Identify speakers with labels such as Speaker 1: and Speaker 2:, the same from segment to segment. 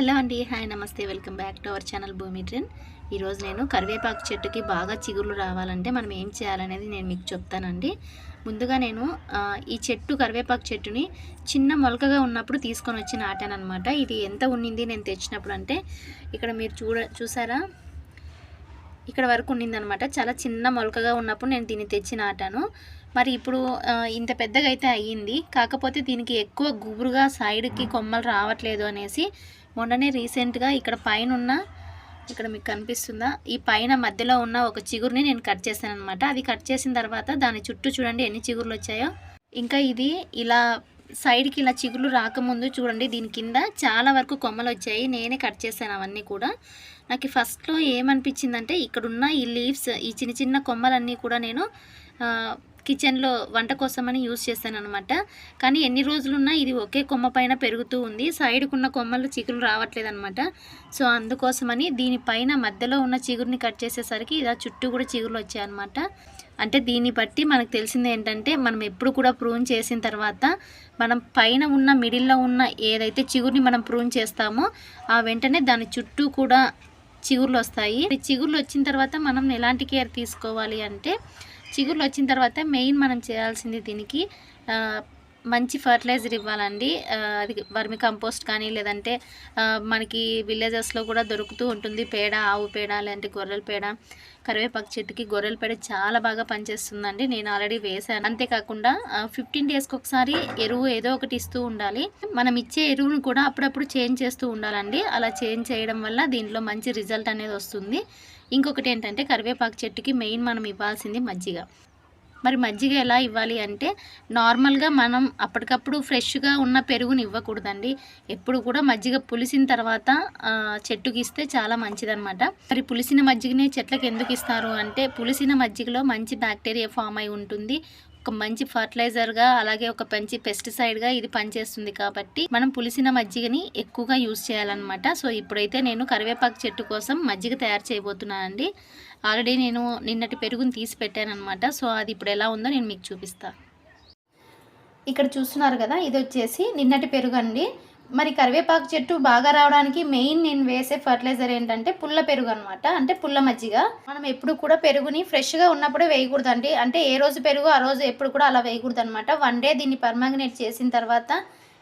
Speaker 1: Hello అండి hi నమస్తే welcome back to our channel Bhoomi train ఈరోజు నేను కరివేపాకు చెట్టుకి బాగా చిగుర్లు రావాలంటే మనం ఏం చేయాలనేది నేను మీకు చెప్తానండి. ముందుగా నేను ఈ చెట్టు కరివేపాకు చెట్టుని చిన్న మొలకగా ఉన్నప్పుడు తీసుకొని వచ్చి నాటాను అనమాట ఇది ఎంత ఉన్నింది నేను తెచ్చినప్పుడు అంటే ఇక్కడ మీరు చూడ చూసారా? ఇక్కడ వరకు ఉన్నిందనమాట చాలా చిన్న మొలకగా ఉన్నప్పుడు నేను దీన్ని తెచ్చి నాటాను. మరి ఇప్పుడు ఇంత పెద్దగా అయితే అయ్యింది. కాకపోతే దీనికి ఎక్కువ గుబురుగా సైడ్కి కొమ్మలు రావట్లేదు అనేసి మొన్ననే రీసెంట్గా ఇక్కడ పైన ఉన్న ఇక్కడ మీకు కనిపిస్తుందా? ఈ పైన మధ్యలో ఉన్న ఒక చిగురుని నేను కట్ చేశాను అనమాట అది కట్ చేసిన తర్వాత దాని చుట్టూ చూడండి ఎన్ని చిగురులు వచ్చాయో. ఇంకా ఇది ఇలా సైడ్కి ఇలా చిగుర్లు రాకముందు చూడండి దీని కింద చాలా వరకు కొమ్మలు వచ్చాయి. నేనే కట్ చేశాను అవన్నీ కూడా. నాకు ఫస్ట్లో ఏమనిపించిందంటే ఇక్కడున్న ఈ లీవ్స్ ఈ చిన్న చిన్న కొమ్మలన్నీ కూడా నేను కిచెన్లో వంట కోసమని యూజ్ చేశాను అనమాట కానీ ఎన్ని రోజులున్నా ఇది ఒకే కొమ్మ పైన పెరుగుతూ ఉంది. సైడ్కున్న కొమ్మలు చిగురు రావట్లేదు అనమాట సో అందుకోసమని దీనిపైన మధ్యలో ఉన్న చిగురుని కట్ చేసేసరికి ఇలా చుట్టూ కూడా చిగురులు వచ్చాయన్నమాట. అంటే దీన్ని బట్టి మనకు తెలిసింది ఏంటంటే మనం ఎప్పుడు కూడా ప్రూన్ చేసిన తర్వాత మనం పైన ఉన్న మిడిల్లో ఉన్న ఏదైతే చిగురిని మనం ప్రూన్ చేస్తామో ఆ వెంటనే దాని చుట్టూ కూడా చిగుర్లు వస్తాయి. చిగుర్లు వచ్చిన తర్వాత మనం ఎలాంటి కేర్ తీసుకోవాలి అంటే చిగుర్లు వచ్చిన తర్వాత మెయిన్ మనం చేయాల్సింది దీనికి మంచి ఫర్టిలైజర్ ఇవ్వాలండి. అది వర్మి కంపోస్ట్ కానీ లేదంటే మనకి విలేజెస్లో కూడా దొరుకుతూ ఉంటుంది. పేడ ఆవు పేడ లేదంటే గొర్రెల పేడ కరివేపాకు చెట్టుకి గొర్రెల పేడ చాలా బాగా పనిచేస్తుందండి. నేను ఆల్రెడీ వేసాను అంతేకాకుండా ఫిఫ్టీన్ డేస్కి ఒకసారి ఎరువు ఏదో ఒకటి ఇస్తూ ఉండాలి. మనం ఇచ్చే ఎరువును కూడా అప్పుడప్పుడు చేంజ్ చేస్తూ ఉండాలండి. అలా చేంజ్ చేయడం వల్ల దీంట్లో మంచి రిజల్ట్ అనేది వస్తుంది. ఇంకొకటి ఏంటంటే కరివేపాకు చెట్టుకి మెయిన్ మనం ఇవ్వాల్సింది మజ్జిగ. మరి మజ్జిగ ఎలా ఇవ్వాలి అంటే నార్మల్గా మనం అప్పటికప్పుడు ఫ్రెష్గా ఉన్న పెరుగుని ఇవ్వకూడదండి. ఎప్పుడు కూడా మజ్జిగ పులిసిన తర్వాత చెట్టుకి ఇస్తే చాలా మంచిదనమాట మరి పులిసిన మజ్జిగని చెట్లకు ఎందుకు ఇస్తారు అంటే పులిసిన మజ్జిగలో మంచి బ్యాక్టీరియా ఫామ్ అయి ఉంటుంది. ఒక మంచి ఫర్టిలైజర్గా అలాగే ఒక మంచి పెస్టిసైడ్గా ఇది పనిచేస్తుంది కాబట్టి మనం పులిసిన మజ్జిగని ఎక్కువగా యూజ్ చేయాలన్నమాట. సో ఇప్పుడైతే నేను కరివేపాకు చెట్టు కోసం మజ్జిగ తయారు చేయబోతున్నానండి. ఆల్రెడీ నేను నిన్నటి పెరుగుని తీసి పెట్టాను అనమాట సో అది ఇప్పుడు ఎలా ఉందో నేను మీకు చూపిస్తాను ఇక్కడ చూస్తున్నారు కదా ఇది వచ్చేసి నిన్నటి పెరుగు అండి మరి కరివేపాకు చెట్టు బాగా రావడానికి మెయిన్ నేను వేసే ఫర్టిలైజర్ ఏంటంటే పుల్ల పెరుగు అనమాట అంటే పుల్ల మజ్జిగ. మనం ఎప్పుడు కూడా పెరుగుని ఫ్రెష్గా ఉన్నప్పుడే వేయకూడదండి. అంటే ఏ రోజు పెరుగు ఆ రోజు ఎప్పుడు కూడా అలా వేయకూడదు అనమాట వన్ డే దీన్ని పర్మాగ్నేట్ చేసిన తర్వాత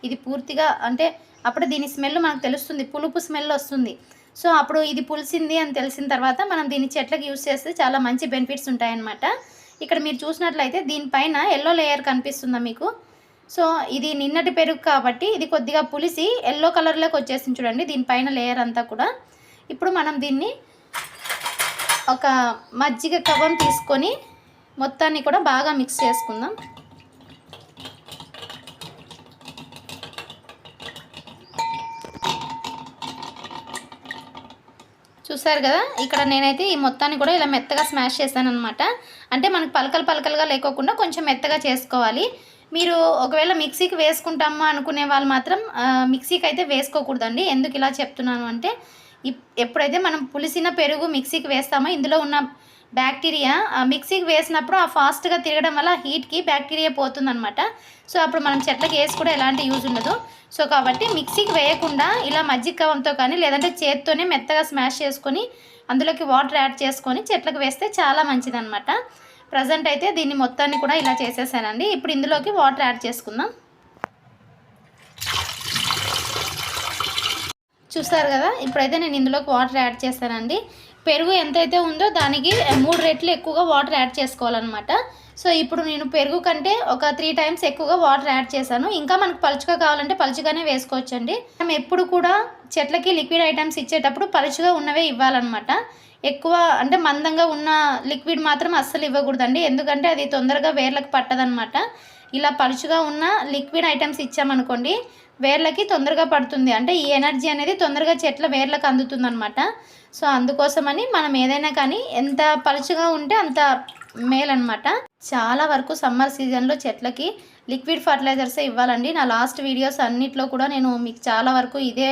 Speaker 1: ఇది పూర్తిగా అంటే అప్పుడు దీని స్మెల్ మనకు తెలుస్తుంది. పులుపు స్మెల్ వస్తుంది. సో అప్పుడు ఇది పులిసింది అని తెలిసిన తర్వాత మనం దీన్ని చెట్లకు యూస్ చేస్తే చాలా మంచి బెనిఫిట్స్ ఉంటాయన్నమాట. ఇక్కడ మీరు చూసినట్లయితే దీనిపైన ఎల్లో లేయర్ కనిపిస్తుందా మీకు? సో ఇది నిన్నటి పెరుగు కాబట్టి ఇది కొద్దిగా పులిసి ఎల్లో కలర్లోకి వచ్చేసింది చూడండి. దీనిపైన లేయర్ అంతా కూడా. ఇప్పుడు మనం దీన్ని ఒక మజ్జిగ కవం తీసుకొని మొత్తాన్ని కూడా బాగా మిక్స్ చేసుకుందాం. చూసారు కదా? ఇక్కడ నేనైతే ఈ మొత్తాన్ని కూడా ఇలా మెత్తగా స్మాష్ చేశాను అనమాట అంటే మనకు పలకలు పలకలుగా లేకోకుండా కొంచెం మెత్తగా చేసుకోవాలి. మీరు ఒకవేళ మిక్సీకి వేసుకుంటామా అనుకునే వాళ్ళు మాత్రం మిక్సీకి అయితే వేసుకోకూడదండి. ఎందుకు ఇలా చెప్తున్నాను అంటే ఇప్- ఎప్పుడైతే మనం పులిసిన పెరుగు మిక్సీకి వేస్తామో ఇందులో ఉన్న బ్యాక్టీరియా ఆ మిక్సీకి వేసినప్పుడు ఆ ఫాస్ట్గా తిరగడం వల్ల హీట్కి బ్యాక్టీరియా పోతుందన్నమాట. సో అప్పుడు మనం చెట్లకి వేసి కూడా ఎలాంటి యూజ్ ఉండదు. సో కాబట్టి మిక్సీకి వేయకుండా ఇలా మజ్జిగ కవంతో కానీ లేదంటే చేత్తోనే మెత్తగా స్మాష్ చేసుకొని అందులోకి వాటర్ యాడ్ చేసుకొని చెట్లకు వేస్తే చాలా మంచిదన్నమాట. ప్రజెంట్ అయితే దీన్ని మొత్తాన్ని కూడా ఇలా చేసేసానండి. ఇప్పుడు ఇందులోకి వాటర్ యాడ్ చేసుకుందాం. చూస్తారు కదా? ఇప్పుడైతే నేను ఇందులోకి వాటర్ యాడ్ చేస్తానండి పెరుగు ఎంతైతే ఉందో దానికి మూడు రెట్లు ఎక్కువగా వాటర్ యాడ్ చేసుకోవాలన్నమాట. సో ఇప్పుడు నేను పెరుగు కంటే ఒక త్రీ టైమ్స్ ఎక్కువగా వాటర్ యాడ్ చేశాను. ఇంకా మనకు పలుచుగా కావాలంటే పలుచుగానే వేసుకోవచ్చండి. మనం ఎప్పుడు కూడా చెట్లకి లిక్విడ్ ఐటమ్స్ ఇచ్చేటప్పుడు పలుచుగా ఉన్నవే ఇవ్వాలన్నమాట. ఎక్కువ అంటే మందంగా ఉన్న లిక్విడ్ మాత్రం అస్సలు ఇవ్వకూడదండి. ఎందుకంటే అది తొందరగా వేర్లకు పట్టదనమాట ఇలా పలుచుగా ఉన్న లిక్విడ్ ఐటమ్స్ ఇచ్చామనుకోండి వేర్లకి తొందరగా పడుతుంది. అంటే ఈ ఎనర్జీ అనేది తొందరగా చెట్ల వేర్లకు అందుతుందనమాట సో అందుకోసమని మనం ఏదైనా కానీ ఎంత పలుచుగా ఉంటే అంత మేలనమాట చాలా వరకు సమ్మర్ సీజన్లో చెట్లకి లిక్విడ్ ఫర్టిలైజర్సే ఇవ్వాలండి. నా లాస్ట్ వీడియోస్ అన్నిట్లో కూడా నేను మీకు చాలా వరకు ఇదే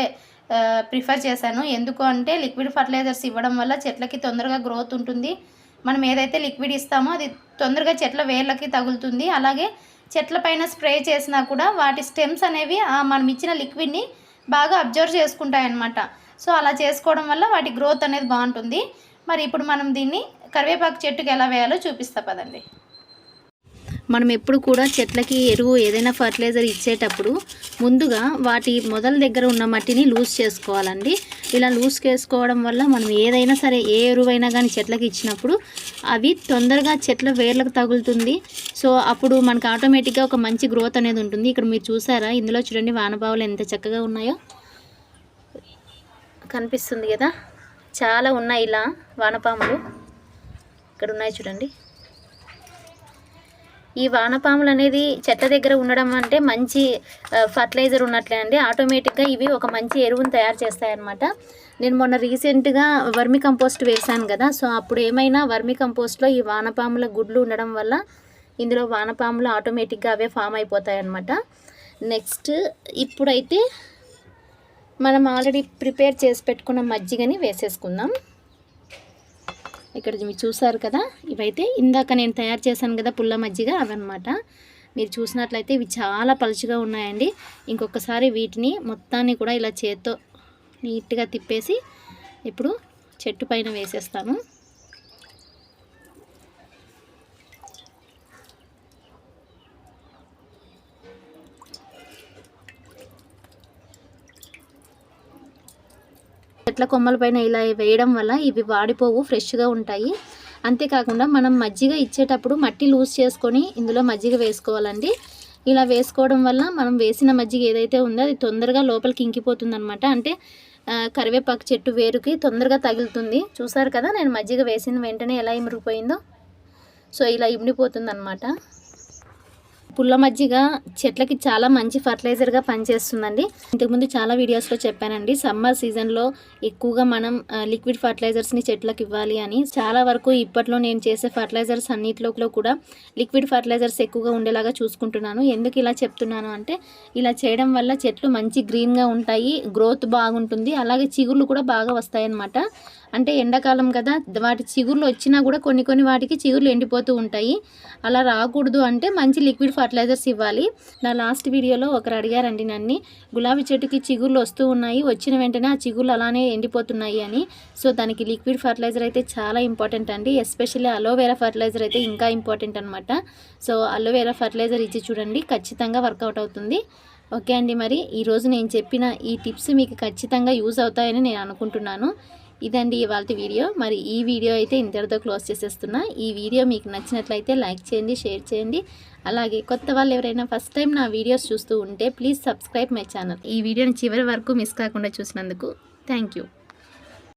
Speaker 1: ప్రిఫర్ చేశాను. ఎందుకు అంటే లిక్విడ్ ఫర్టిలైజర్స్ ఇవ్వడం వల్ల చెట్లకి తొందరగా గ్రోత్ ఉంటుంది. మనం ఏదైతే లిక్విడ్ ఇస్తామో అది తొందరగా చెట్ల వేర్లకి తగులుతుంది. అలాగే చెట్ల పైన స్ప్రే చేసినా కూడా వాటి స్టెమ్స్ అనేవి మనం ఇచ్చిన లిక్విడ్ని
Speaker 2: బాగా అబ్జర్వ్ చేసుకుంటాయి అన్నమాట సో అలా చేసుకోవడం వల్ల వాటి గ్రోత్ అనేది బాగుంటుంది. మరి ఇప్పుడు మనం దీన్ని కరివేపాకు చెట్టుకి ఎలా వేయాలో చూపిస్తా పదండి.
Speaker 1: మనం ఎప్పుడు కూడా చెట్లకి ఎరువు ఏదైనా ఫర్టిలైజర్ ఇచ్చేటప్పుడు ముందుగా వాటి మొదల దగ్గర ఉన్న మట్టిని లూజ్ చేసుకోవాలండి. ఇలా లూజ్ చేసుకోవడం వల్ల మనం ఏదైనా సరే ఏ ఎరువైనా కానీ చెట్లకి ఇచ్చినప్పుడు అవి తొందరగా చెట్ల వేర్లకు తగులుతుంది. సో అప్పుడు మనకు ఆటోమేటిక్గా ఒక మంచి గ్రోత్ అనేది ఉంటుంది. ఇక్కడ మీరు చూసారా? ఇందులో చూడండి వానపావులు ఎంత చక్కగా ఉన్నాయో. కనిపిస్తుంది కదా? చాలా ఉన్నాయి ఇలా వానపాములు. ఇక్కడ ఉన్నాయి చూడండి. ఈ వానపాములు అనేది చెత్త దగ్గర ఉండడం అంటే మంచి ఫర్టిలైజర్ ఉన్నట్లే అండి. ఆటోమేటిక్గా ఇవి ఒక మంచి ఎరువును తయారు చేస్తాయన్నమాట. నేను మొన్న రీసెంట్గా వర్మి కంపోస్ట్ వేశాను కదా సో అప్పుడు ఏమైనా వర్మి కంపోస్ట్లో ఈ వానపాముల గుడ్లు ఉండడం వల్ల ఇందులో వానపాములు ఆటోమేటిక్గా అవే ఫామ్ అయిపోతాయి అన్నమాట నెక్స్ట్ ఇప్పుడైతే మనం ఆల్రెడీ ప్రిపేర్ చేసి పెట్టుకున్న మజ్జిగని వేసేసుకుందాం. ఇక్కడ మీరు చూసారు కదా? ఇవైతే ఇందాక నేను తయారు చేశాను కదా పుల్ల మజ్జిగ అవన్నమాట. మీరు చూసినట్లయితే ఇవి చాలా పలుచుగా ఉన్నాయండి. ఇంకొకసారి వీటిని మొత్తాన్ని కూడా ఇలా చేత్తో నీట్గా తిప్పేసి ఇప్పుడు చెట్టు పైన వేసేస్తాను. చెట్ల కొమ్మల పైన ఇలా వేయడం వల్ల ఇవి వాడిపోవు ఫ్రెష్గా ఉంటాయి. అంతేకాకుండా మనం మజ్జిగ ఇచ్చేటప్పుడు మట్టి లూజ్ చేసుకొని ఇందులో మజ్జిగ వేసుకోవాలండి. ఇలా వేసుకోవడం వల్ల మనం వేసిన మజ్జిగ ఏదైతే ఉందో అది తొందరగా లోపలికి ఇంకిపోతుందనమాట అంటే కరివేపాకు చెట్టు వేరుకి తొందరగా తగులుతుంది. చూసారు కదా నేను మజ్జిగ వేసిన వెంటనే ఎలా ఇమిరిపోయిందో సో ఇలా ఇమిడిపోతుంది అనమాట పుల్ల మజ్జిగ చెట్లకి చాలా మంచి ఫర్టిలైజర్గా పనిచేస్తుందండి. ఇంతకుముందు చాలా వీడియోస్లో చెప్పానండి సమ్మర్ సీజన్లో ఎక్కువగా మనం లిక్విడ్ ఫర్టిలైజర్స్ని చెట్లకు ఇవ్వాలి అని. చాలా వరకు ఇప్పట్లో నేను చేసే ఫర్టిలైజర్స్ అన్నిట్లో కూడా లిక్విడ్ ఫర్టిలైజర్స్ ఎక్కువగా ఉండేలాగా చూసుకుంటున్నాను. ఎందుకు ఇలా చెప్తున్నాను అంటే ఇలా చేయడం వల్ల చెట్లు మంచి గ్రీన్గా ఉంటాయి గ్రోత్ బాగుంటుంది అలాగే చిగుర్లు కూడా బాగా వస్తాయన్నమాట. అంటే ఎండాకాలం కదా వాటి చిగుర్లు వచ్చినా కూడా కొన్ని కొన్ని వాటికి చిగుర్లు ఎండిపోతూ ఉంటాయి. అలా రాకూడదు అంటే మంచి లిక్విడ్ ఫర్టిలైజర్స్ ఇవ్వాలి. నా లాస్ట్ వీడియోలో ఒకరు అడిగారండి నన్ను గులాబీ చెట్టుకి చిగుర్లు వస్తూ ఉన్నాయి వచ్చిన వెంటనే ఆ చిగుళ్ళు అలానే ఎండిపోతున్నాయి అని. సో దానికి లిక్విడ్ ఫర్టిలైజర్ అయితే చాలా ఇంపార్టెంట్ అండి. ఎస్పెషల్లీ అలోవేరా ఫర్టిలైజర్ అయితే ఇంకా ఇంపార్టెంట్ అనమాట సో అలోవేరా ఫర్టిలైజర్ ఇచ్చి చూడండి ఖచ్చితంగా వర్కౌట్ అవుతుంది. ఓకే అండి మరి. ఈరోజు నేను చెప్పిన ఈ టిప్స్ మీకు ఖచ్చితంగా యూజ్ అవుతాయని నేను అనుకుంటున్నాను. ఇదండి ఇవాళ వీడియో. మరి ఈ వీడియో అయితే ఇంతటితో క్లోజ్ చేసేస్తున్నా. ఈ వీడియో మీకు నచ్చినట్లయితే లైక్ చేయండి షేర్ చేయండి. అలాగే కొత్త వాళ్ళు ఎవరైనా ఫస్ట్ టైం నా వీడియోస్ చూస్తూ ఉంటే ప్లీజ్ సబ్స్క్రైబ్ మై ఛానల్. ఈ వీడియోని చివరి వరకు మిస్ కాకుండా చూసినందుకు థ్యాంక్ యూ.